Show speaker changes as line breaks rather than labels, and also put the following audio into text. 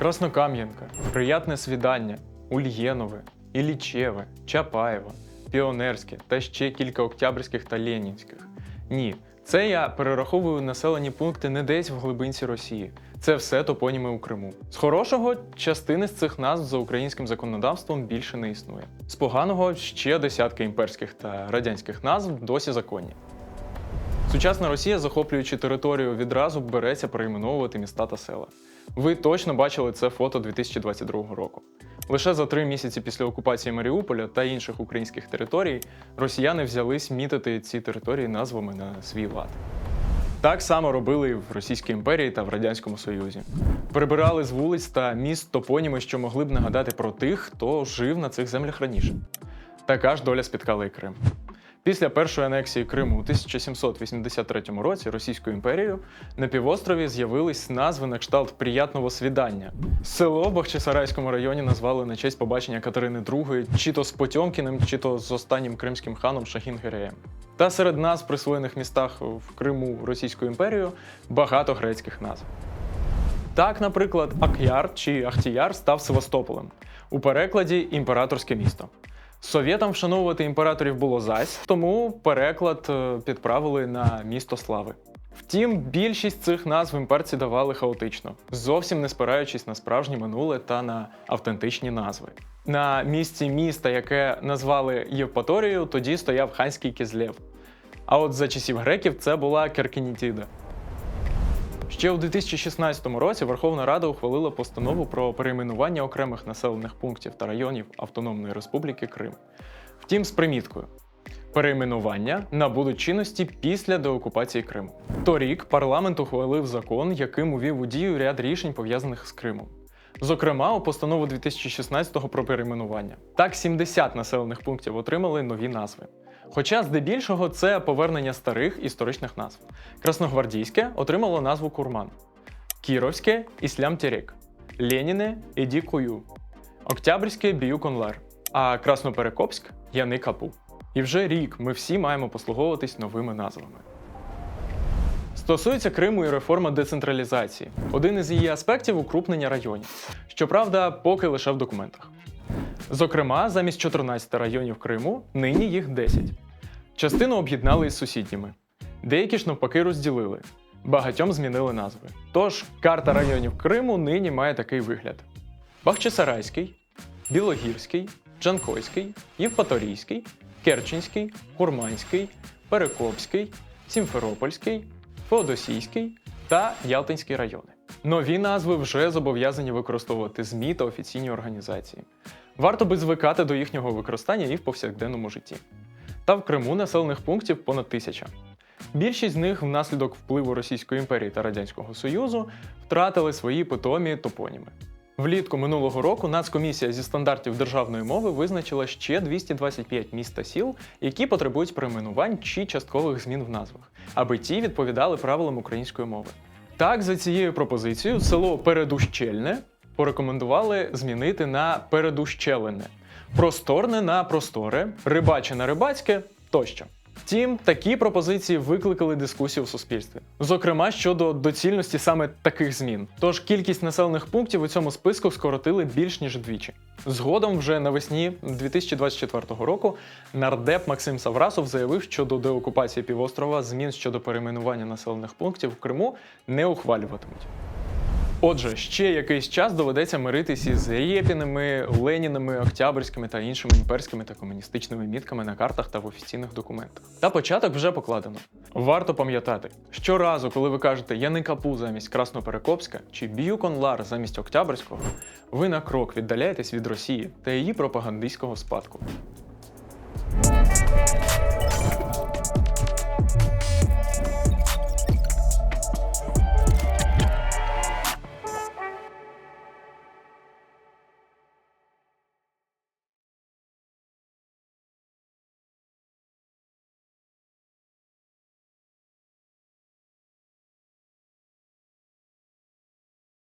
Краснокам'янка, Приятне свідання, Ульєнове, Іллічеве, Чапаєво, Піонерське та ще кілька октябрьських та ленінських. Ні, це я перераховую населені пункти не десь в глибинці Росії. Це все топоніми у Криму. З хорошого частини з цих назв за українським законодавством більше не існує. З поганого ще десятки імперських та радянських назв досі законні. Сучасна Росія, захоплюючи територію, відразу береться перейменовувати міста та села. Ви точно бачили це фото 2022 року. Лише за три місяці після окупації Маріуполя та інших українських територій росіяни взялись мітити ці території назвами на свій лад. Так само робили і в Російській імперії та в Радянському Союзі. Прибирали з вулиць та міст топоніми, що могли б нагадати про тих, хто жив на цих землях раніше. Така ж доля спіткала і Крим. Після першої анексії Криму у 1783 році Російською імперією на півострові з'явились назви на кшталт приятного свідання. Село в Бахчисарайському районі назвали на честь побачення Катерини II, чи то з Потьомкіним, чи то з останнім кримським ханом Шахін-Гереєм. Та серед назв, присвоєних містах в Криму Російською імперією, багато грецьких назв. Так, наприклад, Ак'яр чи Ахтіяр став Севастополем. У перекладі імператорське місто. Совєтам вшановувати імператорів було зась, тому переклад е, підправили на місто слави. Втім, більшість цих назв імперці давали хаотично, зовсім не спираючись на справжнє минуле та на автентичні назви. На місці міста, яке назвали Євпаторією, тоді стояв ханський Кізлєв. А от за часів греків це була Керкінітіда. Ще у 2016 році Верховна Рада ухвалила постанову про перейменування окремих населених пунктів та районів Автономної Республіки Крим. Втім, з приміткою. Перейменування набудуть чинності після деокупації Криму. Торік парламент ухвалив закон, яким увів у дію ряд рішень пов'язаних з Кримом. Зокрема, у постанову 2016 про перейменування. Так, 70 населених пунктів отримали нові назви. Хоча здебільшого це повернення старих історичних назв. Красногвардійське отримало назву Курман, Кіровське Іслям Терек, Леніне Іді Кую, Октябрьське Бію Конлар, а Красноперекопськ Яни Капу. І вже рік ми всі маємо послуговуватись новими назвами. Стосується Криму і реформа децентралізації. Один із її аспектів укрупнення районів. Щоправда, поки лише в документах. Зокрема, замість 14 районів Криму нині їх 10. Частину об'єднали із сусідніми. Деякі ж навпаки розділили. Багатьом змінили назви. Тож карта районів Криму нині має такий вигляд: Бахчисарайський, Білогірський, Джанкойський, Євпаторійський, Керченський, Курманський, Перекопський, Сімферопольський, Феодосійський та Ялтинський райони. Нові назви вже зобов'язані використовувати ЗМІ та офіційні організації. Варто би звикати до їхнього використання і в повсякденному житті. Та в Криму населених пунктів понад тисяча. Більшість з них внаслідок впливу Російської імперії та Радянського Союзу втратили свої питомі топоніми. Влітку минулого року Нацкомісія зі стандартів державної мови визначила ще 225 міст та сіл, які потребують перейменувань чи часткових змін в назвах, аби ті відповідали правилам української мови. Так, за цією пропозицією, село Передущельне порекомендували змінити на передущелене, просторне на просторе, рибаче на рибацьке тощо. Втім, такі пропозиції викликали дискусію в суспільстві, зокрема щодо доцільності саме таких змін. Тож кількість населених пунктів у цьому списку скоротили більш ніж вдвічі. Згодом, вже навесні 2024 року, нардеп Максим Саврасов заявив, що до деокупації півострова змін щодо перейменування населених пунктів в Криму не ухвалюватимуть. Отже, ще якийсь час доведеться миритись із Рєпіними, Леніними, Октябрьськими та іншими імперськими та комуністичними мітками на картах та в офіційних документах. Та початок вже покладено. Варто пам'ятати, щоразу, коли ви кажете Яни Капу замість Красноперекопська чи Бію Конлар замість Октябрьського, ви на крок віддаляєтесь від Росії та її пропагандистського спадку.